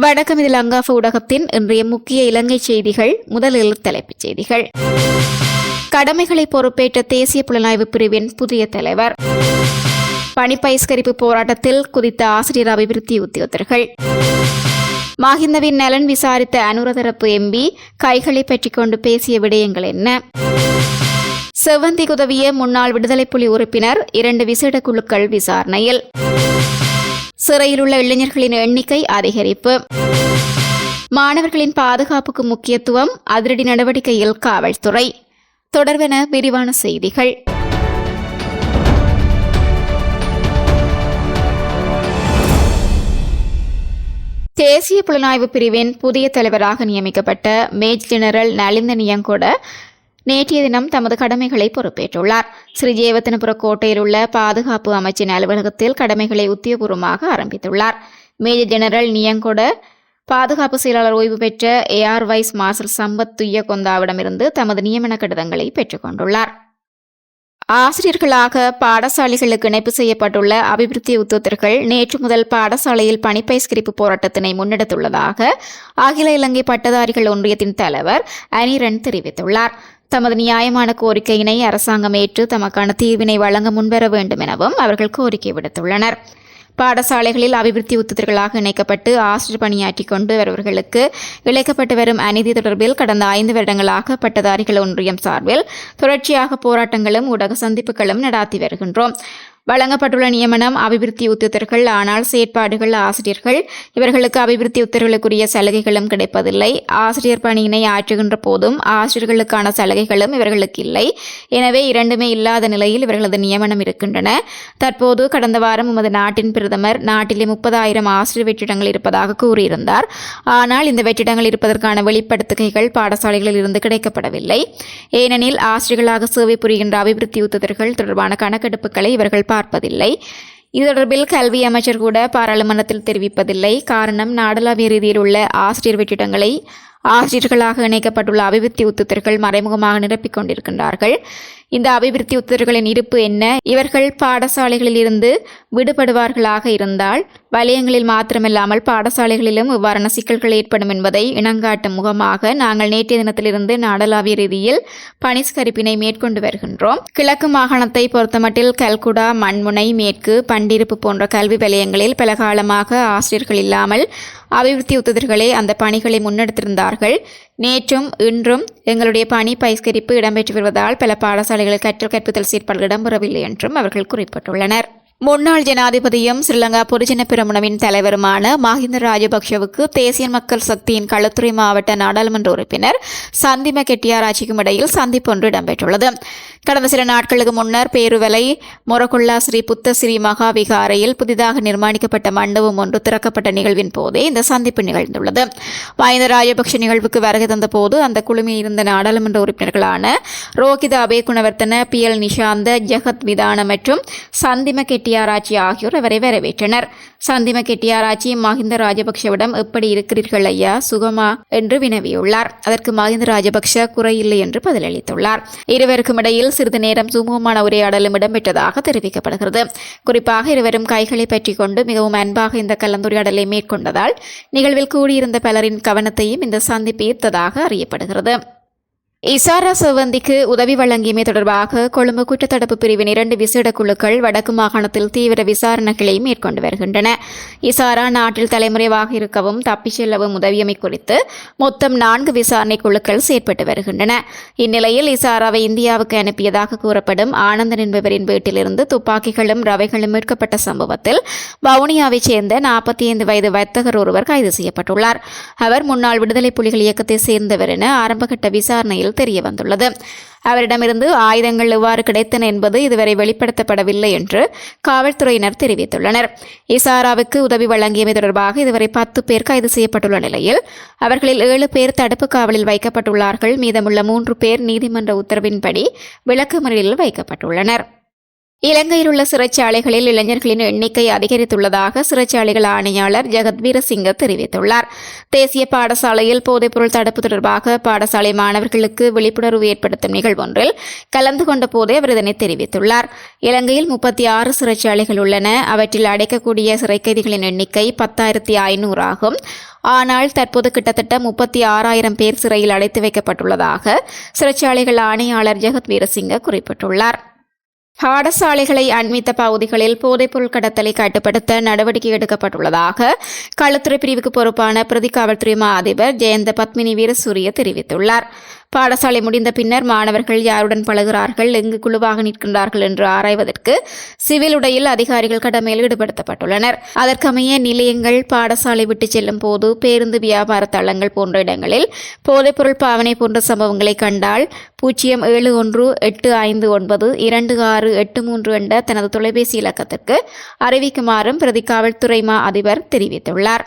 வணக்கம் இதில் அங்காஃப ஊடகத்தின் இன்றைய முக்கிய இலங்கை செய்திகள். முதலில் தலைப்புச் செய்திகள். கடமைகளை பொறுப்பேற்ற தேசிய புலனாய்வு பிரிவின் புதிய தலைவர். பணிப்பயிஸ்கரிப்பு போராட்டத்தில் குதித்த ஆசிரியர் அபிவிருத்தி உத்தியோகத்தர்கள். மஹிந்தவின் நலன் விசாரித்த அனுரதரப்பு எம்பி கைகளை பற்றிக் கொண்டு பேசிய விடயங்கள் என்ன? செவ்வந்தி உதவிய முன்னாள் விடுதலை புலி உறுப்பினர் இரண்டு விசேட குழுக்கள் விசாரணையில். சிறையில் உள்ள இளைஞர்களின் எண்ணிக்கை அதிகரிப்பு. மாணவர்களின் பாதுகாப்புக்கு முக்கியத்துவம் அதிரடி நடவடிக்கையில் காவல்துறை. தொடர்வென விரிவான செய்திகள். தேசிய புலனாய்வு பிரிவின் புதிய தலைவராக நியமிக்கப்பட்ட மேஜ் ஜெனரல் நலிந்த நியங்கோட நேற்றைய தினம் தமது கடமைகளை பொறுப்பேற்றுள்ளார். ஸ்ரீ ஜேவத்தனபுர கோட்டையில் உள்ள பாதுகாப்பு அமைச்சின் அலுவலகத்தில் கடமைகளை உத்தியபூர்வமாக ஆரம்பித்துள்ளார். மேஜர் ஜெனரல் நியங்கொட பாதுகாப்பு செயலாளர் ஓய்வு பெற்ற air vice marshal Sampath Thuyya கொந்தாவிடமிருந்து தமது நியமன கடிதங்களை பெற்றுக்கொண்டுள்ளார் ஆசிரியர்களாக பாடசாலைகளுக்கு இணைப்பு செய்யப்பட்டுள்ள அபிவிருத்தி உத்தியோகத்தர்கள் நேற்று முதல் பாடசாலையில் பணிப்பயிஸ்கரிப்பு போராட்டத்தினை முன்னெடுத்துள்ளதாக அகில இலங்கை பட்டதாரிகள் ஒன்றியத்தின் தலைவர் அனிரன் தெரிவித்துள்ளார். தமது நியாயமான கோரிக்கையினை அரசாங்கம் ஏற்று தமக்கான தீர்வினை வழங்க முன்வர வேண்டும் எனவும் அவர்கள் கோரிக்கை விடுத்துள்ளனர். பாடசாலைகளில் அபிவிருத்தி உத்திதர்களாக இணைக்கப்பட்டு ஆசிரியர் பணியாற்றி கொண்டு வருபவர்களுக்கு இழைக்கப்பட்டு வரும் அநீதி தொடர்பில் கடந்த ஐந்து வருடங்களாக பட்டதாரிகள் ஒன்றியம் சார்பில் தொடர்ச்சியாக போராட்டங்களும் ஊடக சந்திப்புகளும் நடாத்தி வருகின்றோம். வழங்கப்பட்டுள்ள நியமனம் அபிவிருத்தி உத்தியோகர்கள் ஆனால் செயற்பாடுகள் ஆசிரியர்கள். இவர்களுக்கு அபிவிருத்தி உத்தரவுகளுக்குரிய சலுகைகளும் கிடைப்பதில்லை. ஆசிரியர் பணியினை ஆற்றுகின்ற போதும் ஆசிரியர்களுக்கான சலுகைகளும் இவர்களுக்கு இல்லை. எனவே இரண்டுமே இல்லாத நிலையில் இவர்களது நியமனம் இருக்கின்றன. தற்போது கடந்த வாரம் உமது நாட்டின் பிரதமர் நாட்டிலே முப்பதாயிரம் ஆசிரியர் வெற்றிடங்கள் இருப்பதாக கூறியிருந்தார். ஆனால் இந்த வெற்றிடங்கள் இருப்பதற்கான வெளிப்படுத்துகைகள் பாடசாலைகளில் இருந்து கிடைக்கப்படவில்லை. ஏனெனில் ஆசிரியர்களாக சேவை புரிகின்ற அபிவிருத்தி உத்ததர்கள் தொடர்பான கணக்கெடுப்புகளை இவர்கள் பார்ப்பதில்லை. இது தொடர்பில் கல்வி அமைச்சர் கூட பாராளுமன்றத்தில் தெரிவிப்பதில்லை. காரணம் நாடளாவிய ரீதியில் உள்ள ஆசிரியர் வெற்றிடங்களை ஆசிரியர்களாக இணைக்கப்பட்டுள்ள அபிவிருத்தி உத்தர்கள் மறைமுகமாக நிரப்பிக் கொண்டிருக்கின்றார்கள். இந்த அபிவிருத்தி உத்தரவுகளின் இருப்பு என்ன? இவர்கள் பாடசாலைகளில் இருந்து விடுபடுவார்களாக இருந்தால் வலயங்களில் மாத்திரமில்லாமல் பாடசாலைகளிலும் இவ்வாறான சிக்கல்கள் ஏற்படும் என்பதை இனங்காட்டும் முகமாக நாங்கள் நேற்றைய தினத்திலிருந்து நாடளாவிய ரீதியில் பணிஸ்கரிப்பினை மேற்கொண்டு வருகின்றோம். கிழக்கு மாகாணத்தை பொறுத்தமட்டில் கல்குடா மண்முனை மேற்கு பண்டிருப்பு போன்ற கல்வி வலயங்களில் பல காலமாக ஆசிரியர்கள் இல்லாமல் அபிவிருத்தி உத்ததர்களே அந்த பணிகளை முன்னெடுத்திருந்தார்கள். நேற்றும் இன்றும் எங்களுடைய பணி பயிஸ்கரிப்பு இடம்பெற்று வருவதால் பல பாடசாலைகளில் கற்றல் கற்பித்தல் செயற்பாடுகள் இடம்பெறவில்லை என்றும் அவர்கள் குறிப்பிட்டுள்ளனர். முன்னாள் ஜனாதிபதியும் ஸ்ரீலங்கா பொதுஜன பிரமுனவின் தலைவருமான மஹிந்த ராஜபக்ஷவுக்கு தேசிய மக்கள் சக்தியின் களத்துறை மாவட்ட நாடாளுமன்ற உறுப்பினர் சந்திம கெட்டியாராட்சிக்கும் இடையில் சந்திப்பு ஒன்று இடம்பெற்றுள்ளது. கடந்த சில நாட்களுக்கு முன்னர் பேருவலை மொரகுல்லா ஸ்ரீ புத்த ஸ்ரீ மகாவிகாரையில் புதிதாக நிர்மாணிக்கப்பட்ட மண்டபம் ஒன்று திறக்கப்பட்ட நிகழ்வின் போதே இந்த சந்திப்பு நிகழ்ந்துள்ளது. மஹிந்த ராஜபக்ஷ நிகழ்வுக்கு வருகை தந்த போது அந்த குழுமில் இருந்த நாடாளுமன்ற உறுப்பினர்களான ரோகிதா அபேகுணவர்த்தன பி எல் நிஷாந்த ஜெகத் விதான மற்றும் சந்திம கெட்டி கெட்டியாராச்சி ஆகியோர் அவரை வரவேற்றனர். சந்திம கெட்டியாராச்சி மஹிந்த ராஜபக்ஷவிடம் எப்படி இருக்கிறீர்கள் ஐயா? சுகமா என்று வினவியுள்ளார். அதற்கு மஹிந்த ராஜபக்ஷ குறையில்லை என்று பதிலளித்துள்ளார். இருவருக்கும் இடையில் சிறிது நேரம் சுமூகமான உரையாடலும் இடம்பெற்றதாக தெரிவிக்கப்படுகிறது. குறிப்பாக இருவரும் கைகளை பற்றி கொண்டு மிகவும் அன்பாக இந்த கலந்துரையாடலை மேற்கொண்டதால் நிகழ்வில் கூடியிருந்த பலரின் கவனத்தையும் இந்த சந்திப்பு ஈர்த்ததாக அறியப்படுகிறது. இசாரா சிவந்திக்கு உதவி வழங்கியமை தொடர்பாக கொழும்பு குற்றத்தடுப்பு பிரிவின் இரண்டு விசேட குழுக்கள் வடக்கு மாகாணத்தில் தீவிர விசாரணைகளை மேற்கொண்டு வருகின்றன. இசாரா நாட்டில் தலைமுறைவாக இருக்கவும் தப்பிச் செல்லவும் உதவியமை குறித்து மொத்தம் நான்கு விசாரணை குழுக்கள் செயற்பட்டு வருகின்றன. இந்நிலையில் இசாராவை இந்தியாவுக்கு அனுப்பியதாக கூறப்படும் ஆனந்தன் என்பவரின் வீட்டிலிருந்து துப்பாக்கிகளும் ரவைகளும் மீட்கப்பட்ட சம்பவத்தில் வவுனியாவைச் சேர்ந்த நாற்பத்தி ஐந்து வயது வர்த்தகர் ஒருவர் கைது செய்யப்பட்டுள்ளார். அவர் முன்னாள் விடுதலை புலிகள் இயக்கத்தை சேர்ந்தவர் என ஆரம்பகட்ட விசாரணையில் விசாரணையில் தெரிய வந்துள்ளது அவரிடமிருந்து ஆயுதங்கள் எவ்வாறு கிடைத்தன என்பது இதுவரை வெளிப்படுத்தப்படவில்லை என்று காவல்துறையினர் தெரிவித்துள்ளனர். இசாராவுக்கு உதவி வழங்கியமை தொடர்பாக இதுவரை பத்து பேர் கைது செய்யப்பட்டுள்ள நிலையில் அவர்களில் ஏழு பேர் தடுப்பு காவலில் வைக்கப்பட்டுள்ளார்கள். மீதமுள்ள மூன்று பேர் நீதிமன்ற உத்தரவின்படி விளக்கு முறையில் வைக்கப்பட்டுள்ளனர். இலங்கையில் உள்ள சிறைச்சாலைகளில் இளைஞர்களின் எண்ணிக்கை அதிகரித்துள்ளதாக சிறைச்சாலைகள் ஆணையாளர் ஜெகத்வீர சிங்க தெரிவித்துள்ளார். தேசிய பாடசாலையில் போதைப்பொருள் தடுப்பு தொடர்பாக பாடசாலை மாணவர்களுக்கு விழிப்புணர்வு ஏற்படுத்தும் நிகழ்வொன்றில் கலந்து கொண்ட போதே அவர் இதனை தெரிவித்துள்ளார். இலங்கையில் முப்பத்தி ஆறு சிறைச்சாலைகள் உள்ளன. அவற்றில் அடைக்கக்கூடிய சிறை கைதிகளின் எண்ணிக்கை பத்தாயிரத்தி ஐநூறு ஆகும். ஆனால் தற்போது கிட்டத்தட்ட முப்பத்தி ஆறாயிரம் பேர் சிறையில் அடைத்து வைக்கப்பட்டுள்ளதாக சிறைச்சாலைகள் ஆணையாளர் ஜெகத் வீரசிங்க குறிப்பிட்டுள்ளார். பாடசாலைகளை அண்மித்த பகுதிகளில் போதைப்பொருள் கடத்தலை கட்டுப்படுத்த நடவடிக்கை எடுக்கப்பட்டுள்ளதாக களத்துறை பிரிவுக்கு பொறுப்பான பிரதி காவல்துறை மா அதிபர் ஜெயந்த பத்மினி வீரசூரிய தெரிவித்துள்ளார். பாடசாலை முடிந்த பின்னர் மாணவர்கள் யாருடன் பழகிறார்கள் எங்கு குழுவாக நிற்கின்றார்கள் என்று ஆராய்வதற்கு சிவில் உடையில் அதிகாரிகள் கடமையில் ஈடுபடுத்தப்பட்டுள்ளனர். அதற்கமைய நிலையங்கள் பாடசாலை விட்டு செல்லும் போது பேருந்து வியாபார தளங்கள் போன்ற இடங்களில் போதைப்பொருள் பாவனை போன்ற சம்பவங்களை கண்டால் பூஜ்ஜியம் ஏழு ஒன்று எட்டு ஐந்து ஒன்பது இரண்டு ஆறு எட்டு மூன்று என்ற தனது தொலைபேசி இலக்கத்திற்கு அறிவிக்குமாறும் பிரதி காவல்துறை மா அதிபர் தெரிவித்துள்ளார்.